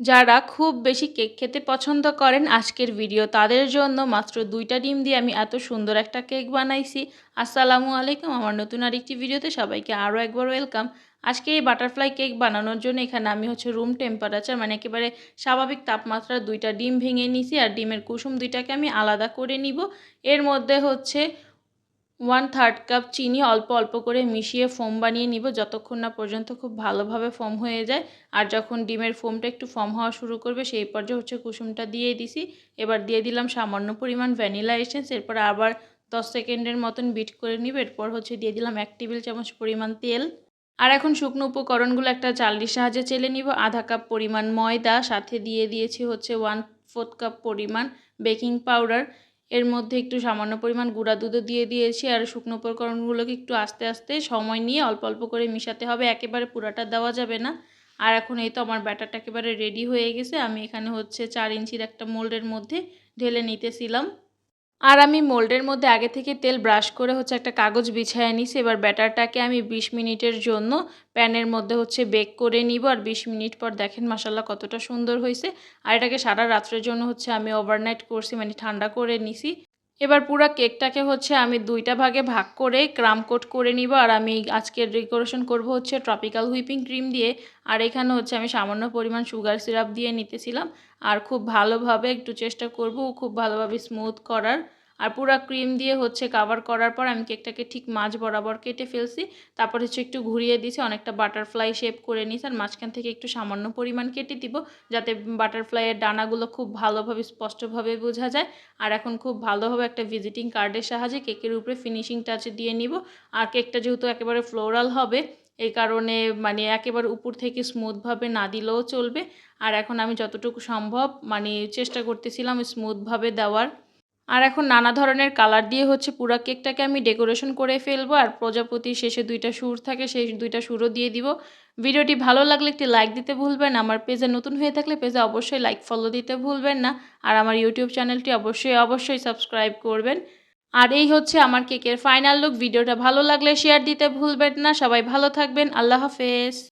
যারা খুব বেশি কেক খেতে পছন্দ করেন আজকের ভিডিও তাদের জন্য মাত্র দুইটা ডিম দিয়ে আমি এত সুন্দর একটা কেক বানাইছি। আসসালামু আলাইকুম, আমার নতুন আরেকটি ভিডিওতে সবাইকে আরও একবার ওয়েলকাম। আজকে এই বাটারফ্লাই কেক বানানোর জন্য এখানে আমি হচ্ছে রুম টেম্পারেচার মানে একেবারে স্বাভাবিক তাপমাত্রার দুইটা ডিম ভেঙে নিছি আর ডিমের কুসুম দুইটাকে আমি আলাদা করে নিব। এর মধ্যে হচ্ছে ওয়ান থার্ড কাপ চিনি অল্প অল্প করে মিশিয়ে ফোম বানিয়ে নিব। যতক্ষণ না পর্যন্ত খুব ভালোভাবে ফোম হয়ে যায়। আর যখন ডিমের ফোমটা একটু ফর্ম হওয়া শুরু করবে, সেই পর্যায়ে হচ্ছে কুসুমটা দিয়ে দিছি। এবার দিয়ে দিলাম সামান্য পরিমাণ ভ্যানিলা এসেন্স এরপর আবার দশ সেকেন্ডের মতন বিট করে নিব। এরপর হচ্ছে দিয়ে দিলাম এক টেবিল চামচ পরিমাণ তেল। আর এখন শুকনো উপকরণগুলো একটা চালনির সাহায্যে চেলে নিব। আধা কাপ পরিমাণ ময়দা। সাথে দিয়ে দিয়েছি হচ্ছে ওয়ান ফোর্থ কাপ পরিমাণ বেকিং পাউডার এর মধ্যে একটু সামান্য পরিমাণ গুঁড়া দুধও দিয়ে দিয়েছি আর শুকনো উপকরণগুলোকে একটু আস্তে আস্তে সময় নিয়ে অল্প অল্প করে মিশাতে হবে। একেবারে পুরাটা দেওয়া যাবে না। আর এখন এই তো আমার ব্যাটারটা একেবারে রেডি হয়ে গেছে। আমি এখানে হচ্ছে চার ইঞ্চির একটা মোল্ডের মধ্যে ঢেলে নিতেছিলাম। আর আমি মোল্ডের মধ্যে আগে থেকে তেল ব্রাশ করে হচ্ছে একটা কাগজ বিছায় নিছি। এবার ব্যাটারটাকে আমি ২০ মিনিটের জন্য প্যানের মধ্যে হচ্ছে বেক করে নিব। আর ২০ মিনিট পর দেখেন মশাল্লা কতটা সুন্দর হয়েছে আর এটাকে সারা রাত্রের জন্য হচ্ছে আমি ওভারনাইট করছি মানে ঠান্ডা করে নিছি। এবার পুরো কেকটাকে হচ্ছে আমি দুইটা ভাগে ভাগ করে ক্রাম কোট করে নিব, আর আমি আজকের ডেকোরেশন করব হচ্ছে ট্রপিক্যাল হুইপিং ক্রিম দিয়ে। আর এখানে হচ্ছে আমি সামান্য পরিমাণ সুগার সিরাপ দিয়ে নিতেছিলাম, আর খুব ভালোভাবে একটু চেষ্টা করব খুব ভালোভাবে স্মুথ করার। আর পুরো ক্রিম দিয়ে হচ্ছে কাভার করার পর আমি কেকটাকে ঠিক মাছ বরাবর কেটে ফেলছি। তারপর হচ্ছে একটু ঘুরিয়ে দিয়েছি অনেকটা বাটারফ্লাই শেপ করে নিয়েছি আর মাঝখান থেকে একটু সামান্য পরিমাণ কেটে দিব যাতে বাটারফ্লাইয়ের ডানাগুলো খুব ভালোভাবে স্পষ্টভাবে বোঝা যায়। আর এখন খুব ভালোভাবে একটা ভিজিটিং কার্ডের সাহায্যে কেকের উপরে ফিনিশিং টাচ দিয়ে নিব। আর কেকটা যেহেতু একেবারে ফ্লোরাল হবে এই কারণে মানে একেবারে উপর থেকে স্মুথভাবে না দিলেও চলবে। আর এখন আমি যতটুকু সম্ভব মানে চেষ্টা করতেছিলাম স্মুথভাবে দেওয়ার। আর এখন নানা ধরনের কালার দিয়ে হচ্ছে পুরো কেকটাকে আমি ডেকোরেশন করে ফেলব আর প্রজাপতি শেষে দুইটা সুর থাকে সেই দুইটা সুরও দিয়ে দিব। ভিডিওটি ভালো লাগলে একটি লাইক দিতে ভুলবেন আমার পেজে নতুন হয়ে থাকলে পেজে অবশ্যই লাইক ফলো দিতে ভুলবেন না আর আমার ইউটিউব চ্যানেলটি অবশ্যই অবশ্যই সাবস্ক্রাইব করবেন। আর এই হচ্ছে আমার কেকের ফাইনাল লুক, ভিডিওটা ভালো লাগলে শেয়ার দিতে ভুলবেন না, সবাই ভালো থাকবেন, আল্লাহ হাফেজ।